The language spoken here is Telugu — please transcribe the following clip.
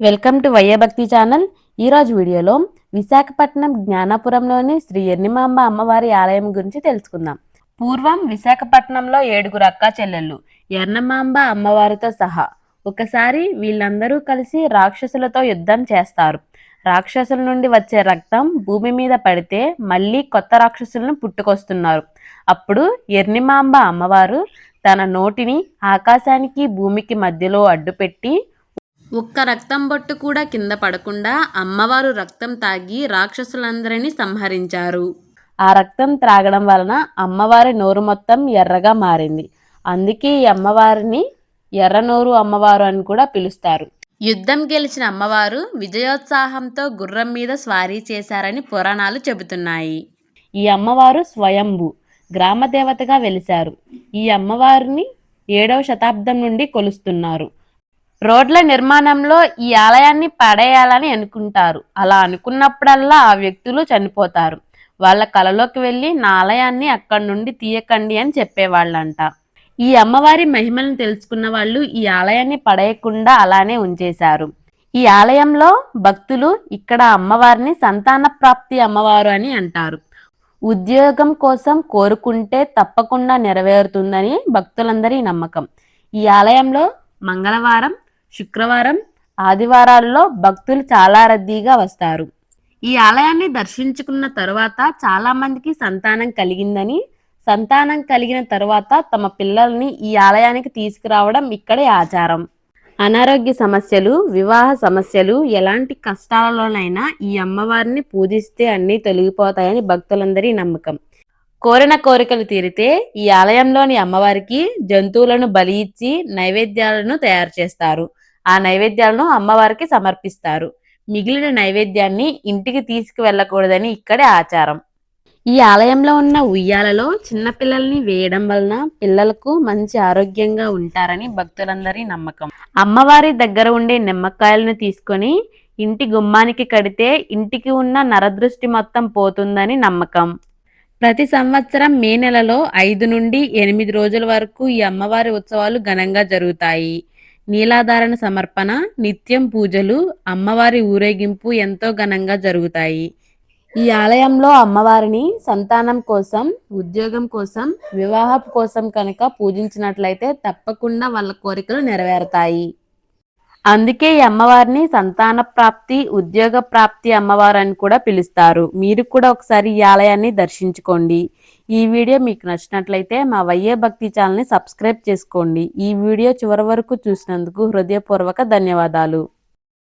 Welcome to వయ్యభక్తి channel. ఈరోజు వీడియోలో విశాఖపట్నం జ్ఞానాపురంలోని శ్రీ ఎర్నిమాంబ అమ్మవారి ఆలయం గురించి తెలుసుకుందాం. పూర్వం విశాఖపట్నంలో ఏడుగురు అక్క చెల్లెళ్ళు ఎర్నమాంబ అమ్మవారితో సహా ఒకసారి వీళ్ళందరూ కలిసి రాక్షసులతో యుద్ధం చేస్తారు. రాక్షసుల నుండి వచ్చే రక్తం భూమి మీద పడితే మళ్ళీ కొత్త రాక్షసులను పుట్టుకొస్తున్నారు. అప్పుడు ఎర్నిమాంబ అమ్మవారు తన నోటిని ఆకాశానికి భూమికి మధ్యలో అడ్డుపెట్టి ఒక్క రక్తం బొట్టు కూడా కింద పడకుండా అమ్మవారు రక్తం తాగి రాక్షసులందరినీ సంహరించారు. ఆ రక్తం త్రాగడం వలన అమ్మవారి నోరు మొత్తం ఎర్రగా మారింది. అందుకే ఈ అమ్మవారిని ఎర్రనోరు అమ్మవారు అని కూడా పిలుస్తారు. యుద్ధం గెలిచిన అమ్మవారు విజయోత్సాహంతో గుర్రం మీద స్వారీ చేశారని పురాణాలు చెబుతున్నాయి. ఈ అమ్మవారు స్వయంభు గ్రామదేవతగా వెలిశారు. ఈ అమ్మవారిని ఏడవ శతాబ్దం నుండి కొలుస్తున్నారు. రోడ్ల నిర్మాణంలో ఈ ఆలయాన్ని పడేయాలని అనుకుంటారు. అలా అనుకున్నప్పుడల్లా ఆ వ్యక్తులు చనిపోతారు. వాళ్ళ కలలోకి వెళ్ళి నా ఆలయాన్ని అక్కడి నుండి తీయకండి అని చెప్పేవాళ్ళంట. ఈ అమ్మవారి మహిమలను తెలుసుకున్న వాళ్ళు ఈ ఆలయాన్ని పడేయకుండా అలానే ఉంచేశారు. ఈ ఆలయంలో భక్తులు ఇక్కడ అమ్మవారిని సంతాన ప్రాప్తి అమ్మవారు అని అంటారు. ఉద్యోగం కోసం కోరుకుంటే తప్పకుండా నెరవేరుతుందని భక్తులందరి నమ్మకం. ఈ ఆలయంలో మంగళవారం శుక్రవారం ఆదివారాల్లో భక్తులు చాలా రద్దీగా వస్తారు. ఈ ఆలయాన్ని దర్శించుకున్న తరువాత చాలా మందికి సంతానం కలిగిందని సంతానం కలిగిన తరువాత తమ పిల్లల్ని ఈ ఆలయానికి తీసుకురావడం ఇక్కడే ఆచారం. అనారోగ్య సమస్యలు వివాహ సమస్యలు ఎలాంటి కష్టాలలోనైనా ఈ అమ్మవారిని పూజిస్తే అన్నీ తొలగిపోతాయని భక్తులందరి నమ్మకం. కోరిన కోరికలు తీరితే ఈ ఆలయంలోని అమ్మవారికి జంతువులను బలి ఇచ్చి నైవేద్యాలను తయారు చేస్తారు. ఆ నైవేద్యాలను అమ్మవారికి సమర్పిస్తారు. మిగిలిన నైవేద్యాన్ని ఇంటికి తీసుకువెళ్ళకూడదని ఇక్కడే ఆచారం. ఈ ఆలయంలో ఉన్న ఉయ్యాలలో చిన్నపిల్లల్ని వేయడం వలన పిల్లలకు మంచి ఆరోగ్యంగా ఉంటారని భక్తులందరి నమ్మకం. అమ్మవారి దగ్గర ఉండే నిమ్మకాయలను తీసుకొని ఇంటి గుమ్మానికి కడితే ఇంటికి ఉన్న నరదృష్టి మొత్తం పోతుందని నమ్మకం. ప్రతి సంవత్సరం మే నెలలో ఐదు నుండి ఎనిమిది రోజుల వరకు ఈ అమ్మవారి ఉత్సవాలు ఘనంగా జరుగుతాయి. నీలాధారణ సమర్పణ నిత్యం పూజలు అమ్మవారి ఊరేగింపు ఎంతో ఘనంగా జరుగుతాయి. ఈ ఆలయంలో అమ్మవారిని సంతానం కోసం ఉద్యోగం కోసం వివాహం కోసం కనుక పూజించినట్లయితే తప్పకుండా వాళ్ళ కోరికలు నెరవేరుతాయి. అందుకే ఈ అమ్మవారిని సంతాన ప్రాప్తి ఉద్యోగ ప్రాప్తి అమ్మవారు అని కూడా పిలుస్తారు. మీరు కూడా ఒకసారి ఈ ఆలయాన్ని దర్శించుకోండి. ఈ వీడియో మీకు నచ్చినట్లయితే మా వయ్యే భక్తి ఛానల్ని సబ్స్క్రైబ్ చేసుకోండి. ఈ వీడియో చివరి వరకు చూసినందుకు హృదయపూర్వక ధన్యవాదాలు.